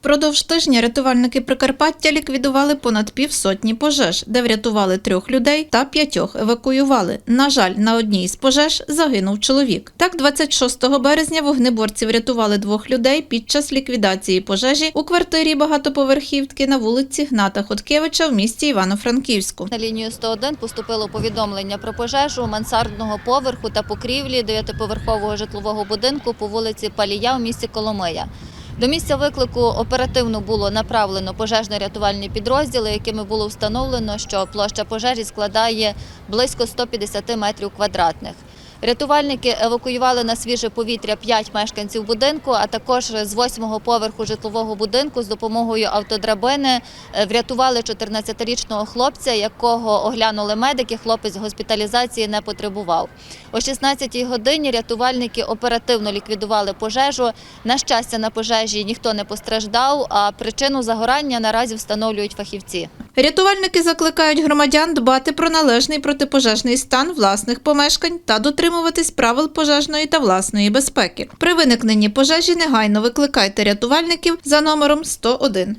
Впродовж тижня рятувальники Прикарпаття ліквідували понад півсотні пожеж, де врятували трьох людей та п'ятьох евакуювали. На жаль, на одній з пожеж загинув чоловік. Так, 26 березня вогнеборці врятували двох людей під час ліквідації пожежі у квартирі багатоповерхівки на вулиці Гната Хоткевича в місті Івано-Франківську. На лінію 101 поступило повідомлення про пожежу мансардного поверху та покрівлі дев'ятиповерхового житлового будинку по вулиці Палія у місті Коломия. До місця виклику оперативно було направлено пожежно-рятувальні підрозділи, якими було встановлено, що площа пожежі складає близько 150 метрів квадратних. Рятувальники евакуювали на свіже повітря 5 мешканців будинку, а також з восьмого поверху житлового будинку з допомогою автодрабини е, врятували 14-річного хлопця, якого оглянули медики. Хлопець госпіталізації не потребував. О 16-й годині рятувальники оперативно ліквідували пожежу. На щастя, на пожежі ніхто не постраждав, а причину загорання наразі встановлюють фахівці. Рятувальники закликають громадян дбати про належний протипожежний стан власних помешкань та дотримуватись правил пожежної та власної безпеки. При виникненні пожежі негайно викликайте рятувальників за номером 101.